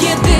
Jedyny